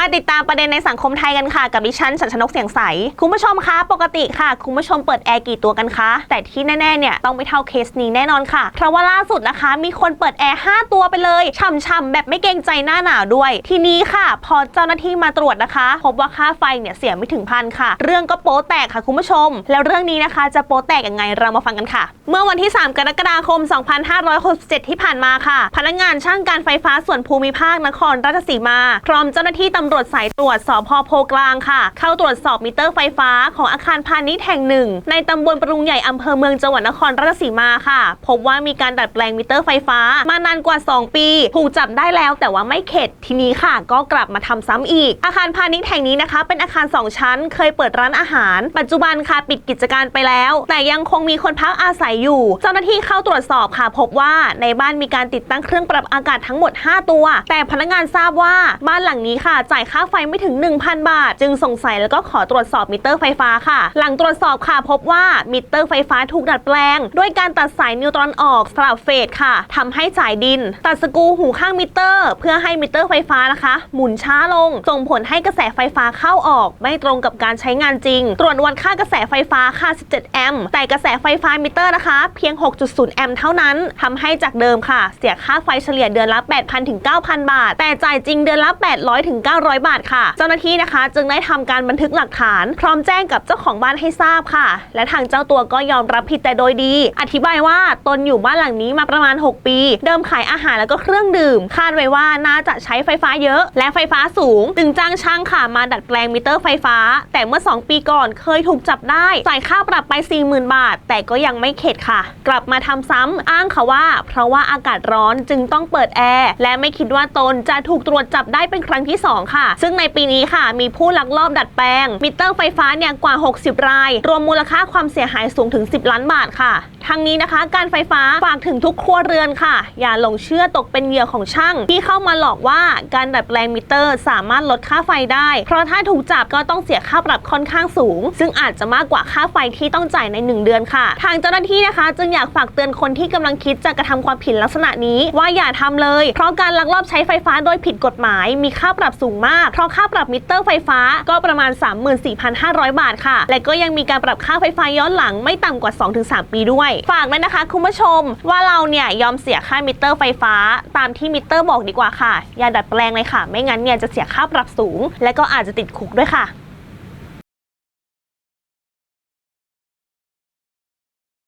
มาติดตามประเด็นในสังคมไทยกันค่ะ กับดิฉันชันชนกเสียงใส คุณผู้ชมคะปกติค่ะ คุณผู้ชมเปิดแอร์กี่ตัวกันคะ แต่ที่แน่ๆเนี่ยต้องไม่เท่าเคสนี้แน่นอนค่ะ เพราะว่าล่าสุดนะคะ มีคนเปิดแอร์5ตัวไปเลยช่ำๆแบบไม่เกรงใจหน้าหนาวด้วย ทีนี้ค่ะ พอเจ้าหน้าที่มาตรวจนะคะ พบว่าค่าไฟเนี่ยเสียไม่ถึงพันค่ะ เรื่องก็โป๊แตกค่ะคุณผู้ชม แล้วเรื่องนี้นะคะจะโป๊แตกยังไงเรามาฟังกันค่ะ เมื่อวันที่ 3 กรกฎาคม 2567 ที่ผ่านมาค่ะ พนักงานช่างการไฟฟ้าส่วนภูมิภาคนครราชสีมาพร้อมเจ้าหน้าที่ตำรวจสายตรวจสพโพกลางค่ะ เข้าตรวจสอบมิเตอร์ไฟฟ้าของอาคารพาณิชย์แห่งหนึ่ง ในตำบลปรุงใหญ่อำเภอเมืองจังหวัดนครราชสีมาค่ะ พบว่ามีการดัดแปลงมิเตอร์ไฟฟ้ามานานกว่า 2 ปี ถูกจับได้แล้วแต่ว่าไม่เข็ดทีนี้ค่ะ ก็กลับมาทำซ้ำอีก อาคารพาณิชย์แห่งนี้นะคะ เป็นอาคาร 2 ชั้น เคยเปิดร้านอาหาร ปัจจุบันค่ะปิดกิจการไปแล้ว แต่ยังคงมีคนพักอาศัยอยู่ เจ้าหน้าที่เข้าตรวจสอบค่ะ พบว่าในบ้านมีการติดตั้งเครื่องปรับอากาศทั้งหมด 5 ตัว แต่พนักงานทราบว่าบ้านหลังนี้ค่ะจ่ายค่าไฟไม่ถึง 1,000 บาท จึงสงสัยแล้วก็ขอตรวจสอบมิเตอร์ไฟฟ้าค่ะ หลังตรวจสอบค่ะพบว่ามิเตอร์ไฟฟ้าถูกดัดแปลง ด้วยการตัดสายนิวตรอนออกสลับเฟสค่ะทำให้จ่ายดิน ตัดสกูหูข้างมิเตอร์ เพื่อให้มิเตอร์ไฟฟ้านะคะ หมุนช้าลง ส่งผลให้กระแสไฟฟ้าเข้าออก ไม่ตรงกับการใช้งานจริง ตรวจวัดค่ากระแสไฟฟ้าค่ะ 17 แอมป์แต่กระแสไฟฟ้ามิเตอร์นะคะ เพียง 6.0 แอมป์เท่านั้นทำให้จากเดิมค่ะ เสียค่าไฟเฉลี่ยเดือนละ 8,000ถึง9,000 บาท แต่จ่ายจริงเดือนละ 800ถึง900 บาทค่ะ เจ้าหน้าที่นะคะ จึงได้ทำการบันทึกหลักฐาน พร้อมแจ้งกับเจ้าของบ้านให้ทราบค่ะ และทางเจ้าตัวก็ยอมรับผิดแต่โดยดี อธิบายว่าตนอยู่บ้านหลังนี้มาประมาณ 6 ปี เดิมขายอาหารแล้วก็เครื่องดื่ม คาดไว้ว่าน่าจะใช้ไฟฟ้าเยอะ และไฟฟ้าสูง จึงจ้างช่างค่ะมาดัดแปลงมิเตอร์ไฟฟ้า แต่เมื่อ 2 ปีก่อนเคยถูกจับได้จ่ายค่าปรับไป 40,000 บาท แต่ก็ยังไม่เข็ดค่ะ กลับมาทำซ้ำอ้างค่ะว่า เพราะว่าอากาศร้อนจึงต้องเปิดแอร์และไม่คิดว่าตนจะถูกตรวจจับได้เป็นครั้งที่2ค่ะ ซึ่งในปีนี้ค่ะ มีผู้ลักลอบดัดแปลง มิเตอร์ไฟฟ้าเนี่ยกว่า 60 ราย รวมมูลค่าความเสียหายสูงถึง 10 ล้านบาทค่ะทั้งนี้นะคะ การไฟฟ้าฝากถึงทุกครัวเรือนค่ะ อย่าหลงเชื่อตกเป็นเหยื่อของช่าง ที่เข้ามาหลอกว่าการดัดแปลงมิเตอร์สามารถลดค่าไฟได้ เพราะถ้าถูกจับก็ต้องเสียค่าปรับค่อนข้างสูง ซึ่งอาจจะมากกว่าค่าไฟที่ต้องจ่ายใน 1 เดือนค่ะ ทางเจ้าหน้าที่นะคะ จึงอยากฝากเตือนคนที่กำลังคิดจะกระทำความผิดลักษณะนี้ ว่าอย่าทำเลย เพราะการลักลอบใช้ไฟฟ้าโดยผิดกฎหมาย มีค่าปรับสูงมาก เพราะค่าปรับมิเตอร์ไฟฟ้าก็ประมาณ 34,500 บาทค่ะ และก็ยังมีการปรับค่าไฟฟ้าย้อนหลังไม่ต่ำกว่า 2-3 ปีด้วยฝากด้วยนะคะคุณผู้ชมว่าเราเนี่ยยอมเสียค่ามิเตอร์ไฟฟ้า ตามที่มิเตอร์บอกดีกว่าค่ะ อย่าดัดแปลงเลยค่ะ ไม่งั้นเนี่ยจะเสียค่าปรับสูง และก็อาจจะติดคุกด้วยค่ะ